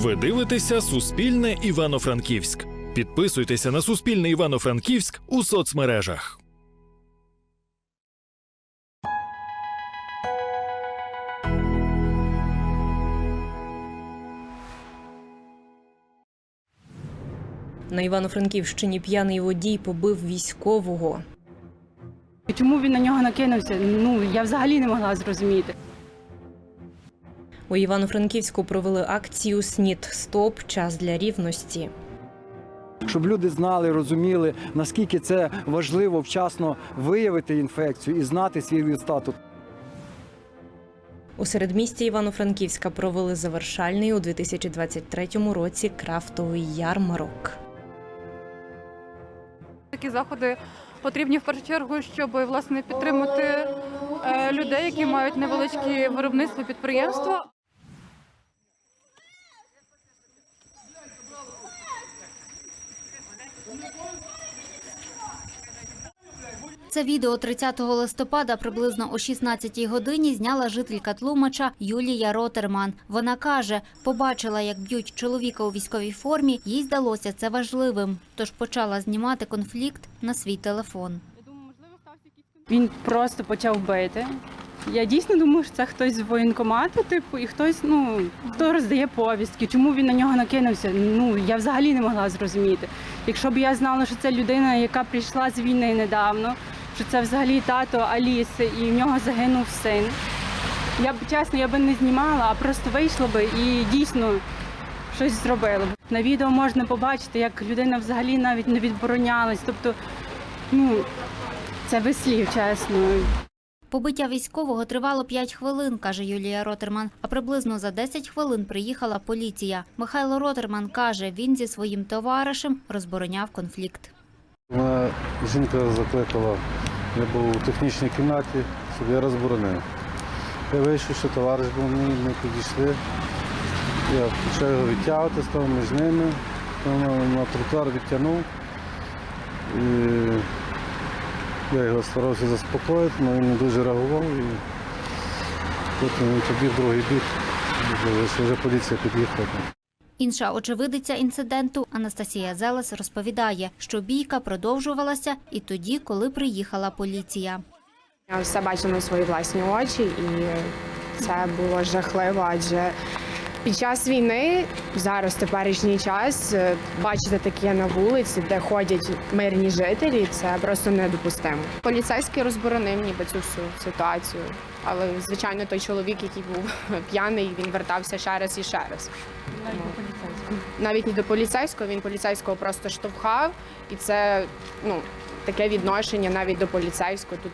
Ви дивитеся Суспільне Івано-Франківськ. Підписуйтеся на Суспільне Івано-Франківськ у соцмережах. На Івано-Франківщині п'яний водій побив військового. Чому він на нього накинувся? Ну я взагалі не могла зрозуміти. У Івано-Франківську провели акцію СНІД Стоп час для рівності. щоб люди знали, розуміли, наскільки це важливо вчасно виявити інфекцію і знати свій статус. У середмісті Івано-Франківська провели завершальний у 2023 році крафтовий ярмарок. Такі заходи потрібні в першу чергу, щоб власне підтримати е, людей, які мають невеличкі виробництва підприємства. Це відео 30 листопада приблизно о 16-й годині зняла жителька Тлумача Юлія Ротерман. Вона каже, побачила, як б'ють чоловіка у військовій формі, їй здалося це важливим, тож почала знімати конфлікт на свій телефон. Він просто почав бити. Я дійсно думаю, що це хтось з воєнкомату, типу, і хтось, ну хто роздає повістки. Чому він на нього накинувся? Ну я взагалі не могла зрозуміти. Якщо б я знала, що це людина, яка прийшла з війни недавно, що це взагалі тато Аліси, і в нього загинув син. Я б чесно, я би не знімала, а просто вийшла би і дійсно щось зробила. б. На відео можна побачити, як людина взагалі навіть не відборонялась. Тобто, ну це вислів, чесно. Побиття військового тривало 5 хвилин, каже Юлія Ротерман. А приблизно за 10 хвилин приїхала поліція. Михайло Ротерман каже, він зі своїм товаришем розбороняв конфлікт. Мене жінка закликала, я був у технічній кімнаті, щоб я розборонив. Я вийшов, що товариш був мій, ми підійшли. Я почав його відтягувати, став між ними, на тротуар відтягнув. І я його старався заспокоїти, але він не дуже реагував. І потім він побіг другий бік, вже поліція під'їхала. Інша очевидиця інциденту Анастасія Зелес розповідає, що бійка продовжувалася і тоді, коли приїхала поліція. Я все бачила на свої власні очі, і це було жахливо, адже під час війни, зараз теперішній час, е, бачити таке на вулиці, де ходять мирні жителі, це просто недопустимо. Поліцейський розборонив ніби цю всю ситуацію. Але звичайно, той чоловік, який був п'яний, він вертався ще раз і ще раз. Навіть не до поліцейського, він поліцейського просто штовхав, і це ну таке відношення навіть до поліцейського. Тут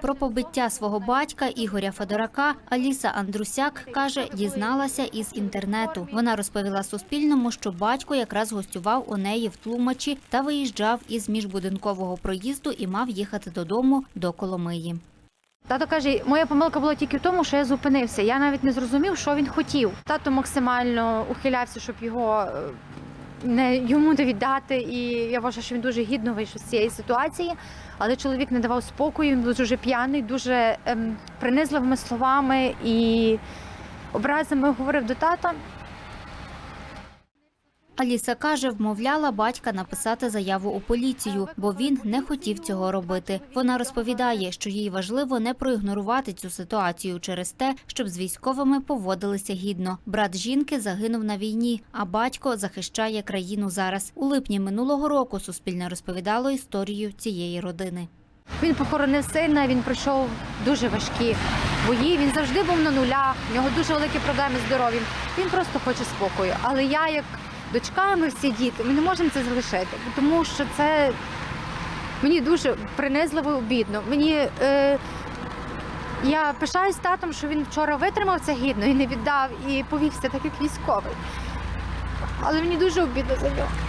Про побиття свого батька Ігоря Федорака Аліса Андрусяк каже, дізналася із інтернету. Вона розповіла Суспільному, що батько якраз гостював у неї в Тлумачі та виїжджав із міжбудинкового проїзду і мав їхати додому до Коломиї. Тато каже, моя помилка була тільки в тому, що я зупинився. Я навіть не зрозумів, що він хотів. Тато максимально ухилявся, щоб його е, не йому не віддати. І я вважаю, що він дуже гідно вийшов з цієї ситуації. Але чоловік не давав спокою. Він був дуже п'яний, дуже ем, принизливими словами і образами говорив до тата. Аліса каже, вмовляла батька написати заяву у поліцію, бо він не хотів цього робити. Вона розповідає, що їй важливо не проігнорувати цю ситуацію через те, щоб з військовими поводилися гідно. Брат жінки загинув на війні, а батько захищає країну зараз. У липні минулого року Суспільне розповідало історію цієї родини. Він похоронив сина, він пройшов дуже важкі бої. Він завжди був на нулях, в нього дуже великі проблеми з здоров'ям. Він просто хоче спокою. Але я, як дочка, ми всі діти, ми не можемо це залишити, тому що це мені дуже принизливо обідно. Мені е, я пишаюсь татом, що він вчора витримав це гідно і не віддав, і повівся так, як військовий. Але мені дуже обідно за нього.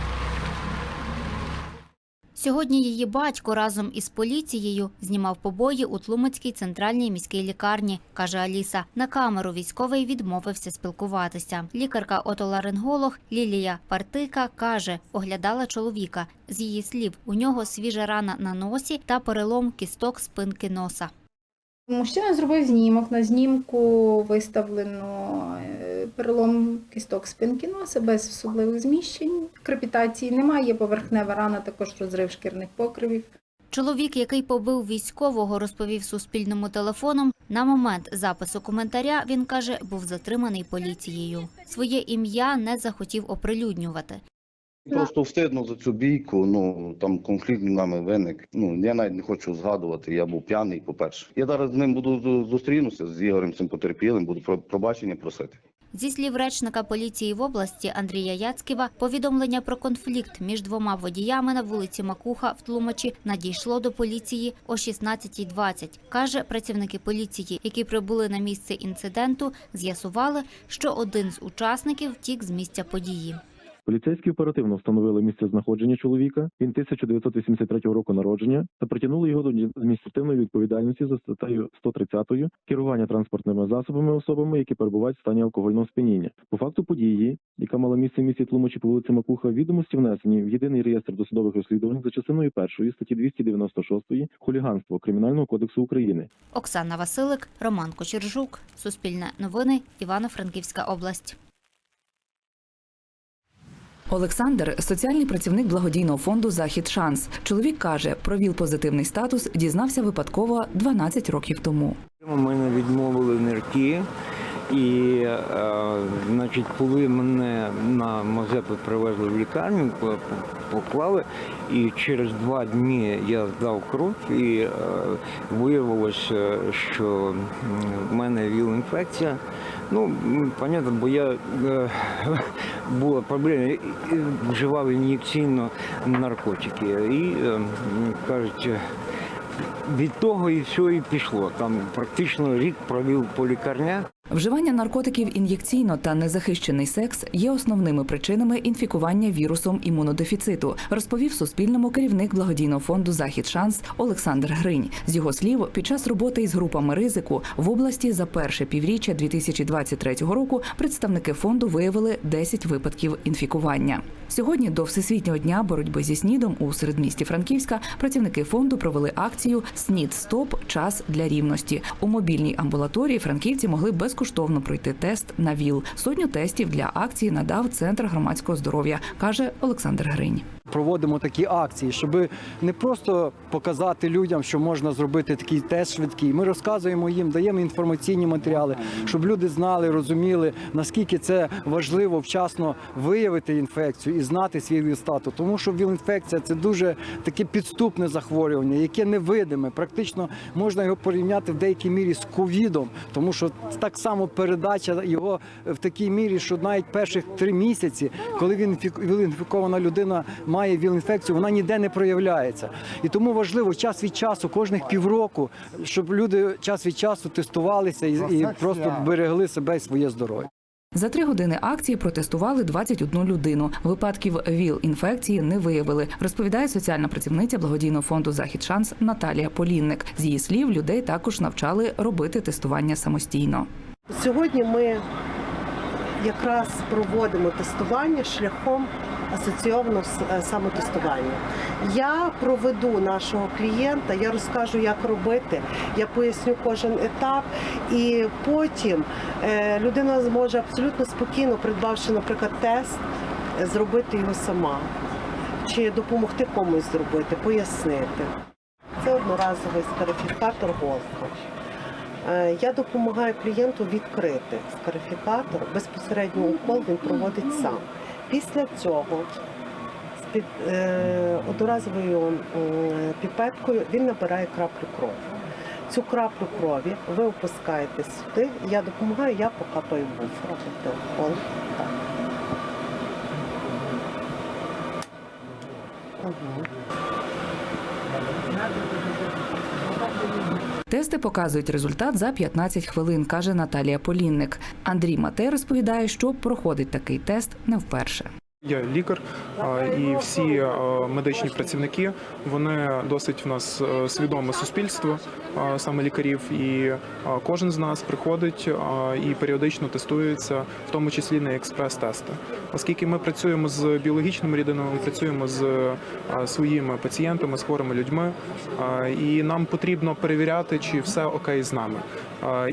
Сьогодні її батько разом із поліцією знімав побої у Тлумацькій центральній міській лікарні, каже Аліса. На камеру військовий відмовився спілкуватися. Лікарка-отоларинголог Лілія Партика каже, оглядала чоловіка. З її слів, у нього свіжа рана на носі та перелом кісток спинки носа. Мужчина зробив знімок. На знімку виставлено е, перелом кісток спинки носа без особливих зміщень. Крепітації немає, поверхнева рана, також розрив шкірних покривів. Чоловік, який побив військового, розповів Суспільному телефоном. На момент запису коментаря він каже, був затриманий поліцією. Своє ім'я не захотів оприлюднювати. Просто встидно за цю бійку. Ну там конфлікт між нами виник. Ну я навіть не хочу згадувати. Я був п'яний. По перше, я зараз з ним буду зу- зустрінуся з Ігорем цим потерпілим, буду про пробачення просити. Зі слів речника поліції в області Андрія Яцьківа, повідомлення про конфлікт між двома водіями на вулиці Макуха в Тлумачі надійшло до поліції о 16.20. Каже, працівники поліції, які прибули на місце інциденту, з'ясували, що один з учасників втік з місця події. Поліцейські оперативно встановили місце знаходження чоловіка. Він 1983 року народження та притягнули його до адміністративної відповідальності за статтею 130 керування транспортними засобами особами, які перебувають в стані алкогольного сп'яніння. По факту події, яка мала місце в місті Тлумачі по вулиці Макуха, відомості внесені в єдиний реєстр досудових розслідувань за частиною першої статті 296 хуліганство Кримінального кодексу України. Оксана Василик, Роман Кочержук, Суспільне новини, Івано-Франківська область. Олександр соціальний працівник благодійного фонду Захід Шанс. Чоловік каже, про ВІЛ позитивний статус дізнався випадково 12 років тому. Мене відмовили нирки, і е, значить, коли мене на Мазепи привезли в лікарню, по- по- поклали, і через два дні я здав кров, і е, виявилося, що в мене ВІЛ-інфекція. Ну, понятно, бо я е, була проблема, вживав ін'єкційно наркотики. І е, кажуть, від того і все і пішло. Там практично рік провів по лікарнях. Вживання наркотиків ін'єкційно та незахищений секс є основними причинами інфікування вірусом імунодефіциту, розповів Суспільному керівник благодійного фонду Захід Шанс Олександр Гринь. З його слів, під час роботи із групами ризику в області за перше півріччя 2023 року представники фонду виявили 10 випадків інфікування. Сьогодні до всесвітнього дня боротьби зі снідом у середмісті Франківська працівники фонду провели акцію Снід Стоп час для рівності. У мобільній амбулаторії франківці могли безкоштовно пройти тест на ВІЛ. Сотню тестів для акції надав центр громадського здоров'я, каже Олександр Гринь. Проводимо такі акції, щоб не просто показати людям, що можна зробити такий тест швидкий. Ми розказуємо їм, даємо інформаційні матеріали, щоб люди знали, розуміли, наскільки це важливо вчасно виявити інфекцію і знати свій ВІЛ-статус. Тому що ВІЛ-інфекція це дуже таке підступне захворювання, яке невидиме. Практично можна його порівняти в деякій мірі з ковідом, тому що так само передача його в такій мірі, що навіть перших три місяці, коли він інфік- ВІЛ-інфікована людина має ВІЛ-інфекцію, вона ніде не проявляється. І тому важливо час від часу, кожних півроку, щоб люди час від часу тестувалися і, і просто берегли себе і своє здоров'я. За три години акції протестували 21 людину. Випадків ВІЛ-інфекції не виявили, розповідає соціальна працівниця благодійного фонду Захід Шанс Наталія Полінник. З її слів, людей також навчали робити тестування самостійно. Сьогодні ми якраз проводимо тестування шляхом асоційованого е, самотестування. Я проведу нашого клієнта, я розкажу, як робити, я поясню кожен етап, і потім е, людина зможе абсолютно спокійно, придбавши, наприклад, тест, зробити його сама. Чи допомогти комусь зробити, пояснити. Це одноразовий скарифікатор голка. Е, Я допомагаю клієнту відкрити скарифікатор. Безпосередньо укол він проводить сам. Після цього з під, е, одноразовою м, піпеткою він набирає краплю крові. Цю краплю крові ви опускаєте сюди. Я допомагаю, я покапаю буф. Робите укол. Так. Угу. Тести показують результат за 15 хвилин, каже Наталія Полінник. Андрій Матей розповідає, що проходить такий тест не вперше. Я лікар, і всі медичні працівники вони досить в нас е, свідоме суспільство, саме лікарів. І кожен з нас приходить і періодично тестується, в тому числі на експрес-тести. Оскільки ми працюємо з біологічними рідинами, ми працюємо з своїми пацієнтами, з хворими людьми, і нам потрібно перевіряти, чи все окей з нами.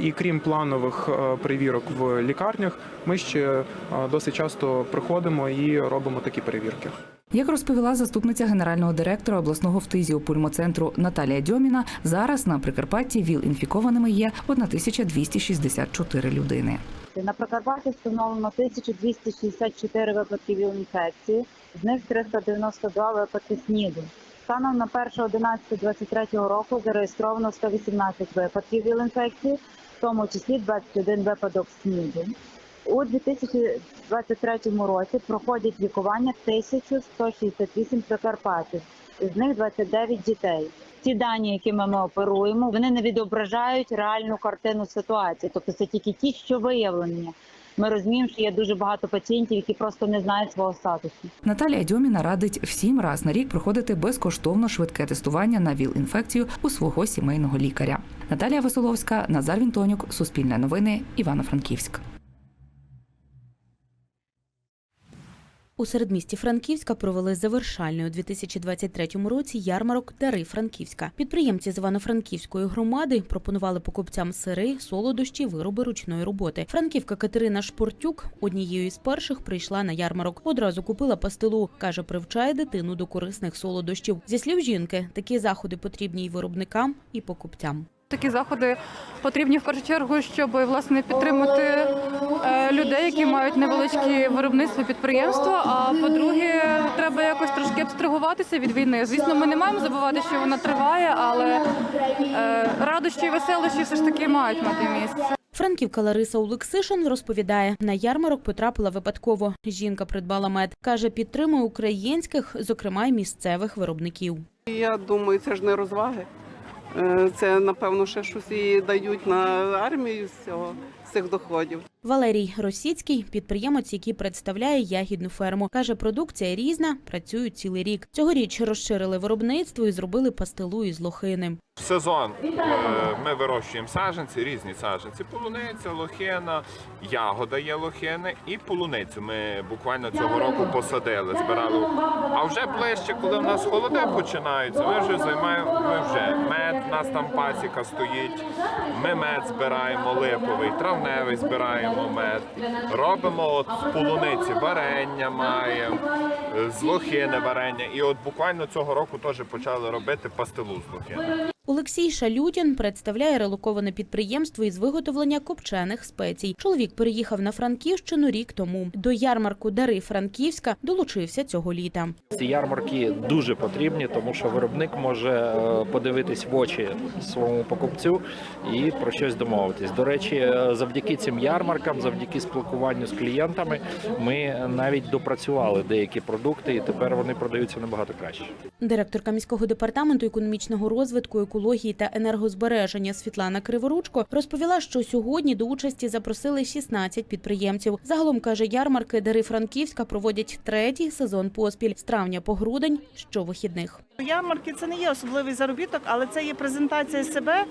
І крім планових е, перевірок в лікарнях, ми ще е, досить часто приходимо і робимо такі перевірки. Як розповіла заступниця генерального директора обласного фтизіопульмоцентру Наталія Дьоміна, зараз на Прикарпатті ВІЛ-інфікованими є 1264 людини. На Прикарпатті встановлено 1264 випадки ВІЛ-інфекції, з них 392 випадки СНІДу. Станом на 1.11.23 року зареєстровано 118 випадків ВІЛ-інфекції, в тому числі 21 випадок СНІДу. У 2023 році проходять лікування 1168 прикарпатів, з них 29 дітей. Ті дані, якими ми оперуємо, вони не відображають реальну картину ситуації. Тобто це тільки ті, що виявлені. Ми розуміємо, що є дуже багато пацієнтів, які просто не знають свого статусу. Наталія Дьоміна радить всім раз на рік проходити безкоштовно швидке тестування на ВІЛ-інфекцію у свого сімейного лікаря. Наталія Василовська, Назар Вінтонюк, Суспільне новини, Івано-Франківськ. У середмісті Франківська провели завершальний у 2023 році ярмарок Дари Франківська. Підприємці з Івано-Франківської громади пропонували покупцям сири, солодощі, вироби ручної роботи. Франківка Катерина Шпортюк однією із перших прийшла на ярмарок. Одразу купила пастилу. каже, привчає дитину до корисних солодощів. Зі слів жінки, такі заходи потрібні й виробникам, і покупцям. Такі заходи потрібні в першу чергу, щоб власне підтримати е, людей, які мають невеличкі виробництва підприємства. А по-друге, треба якось трошки абстрагуватися від війни. Звісно, ми не маємо забувати, що вона триває, але е, радощі і веселощі все ж таки мають мати місце. Франківка Лариса Олексишин розповідає, на ярмарок потрапила випадково. Жінка придбала мед. Каже, підтримує українських, зокрема й місцевих виробників. Я думаю, це ж не розваги. Е, Це напевно ще щось і дають на армію з цього з цих доходів. Валерій Росіцький, підприємець, який представляє ягідну ферму, каже, продукція різна, працюють цілий рік. Цьогоріч розширили виробництво і зробили пастилу із лохини. В сезон е, ми вирощуємо саджанці, різні саджанці. Полуниця, лохина, ягода є лохини і полуницю. Ми буквально цього року посадили, збирали. А вже ближче, коли в нас холоди починаються, ми вже займаємо ми вже мед. У нас там пасіка стоїть. Ми мед збираємо липовий, травневий збираємо мед. Робимо от з полуниці варення маємо, з лохини варення. І от буквально цього року теж почали робити пастилу з лохини. Олексій Шалютін представляє релоковане підприємство із виготовлення копчених спецій. Чоловік переїхав на Франківщину рік тому. До ярмарку Дари Франківська долучився цього літа. Ці ярмарки дуже потрібні, тому що виробник може е, подивитись в очі своєму покупцю і про щось домовитись. До речі, е, завдяки цим ярмаркам, завдяки спілкуванню з клієнтами, ми навіть допрацювали деякі продукти, і тепер вони продаються набагато краще. Директорка міського департаменту економічного розвитку, екології та енергозбереження Світлана Криворучко розповіла, що сьогодні до участі запросили 16 підприємців. Загалом каже, ярмарки Дари Франківська проводять третій сезон поспіль з травня по грудень щовихідних. Ярмарки це не є особливий заробіток, але це є презентація себе,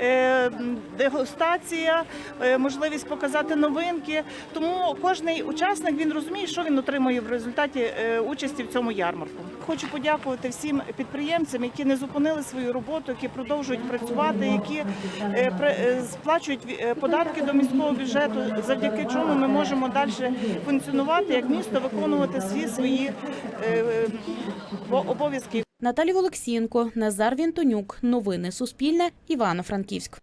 е, дегустація, е, можливість показати новинки. Тому кожний учасник він розуміє, що він отримує в результаті е, участі в цьому ярмарку. Хочу подякувати всім підприємцям, які не зупинили свою роботу, які продовжують працювати, які е, е, сплачують е, податки до міського бюджету, завдяки чому ми можемо далі функціонувати як місто, виконувати всі свої обов'язки. Наталі Олексієнко, Назар Вінтонюк. Новини Суспільне. Івано-Франківськ.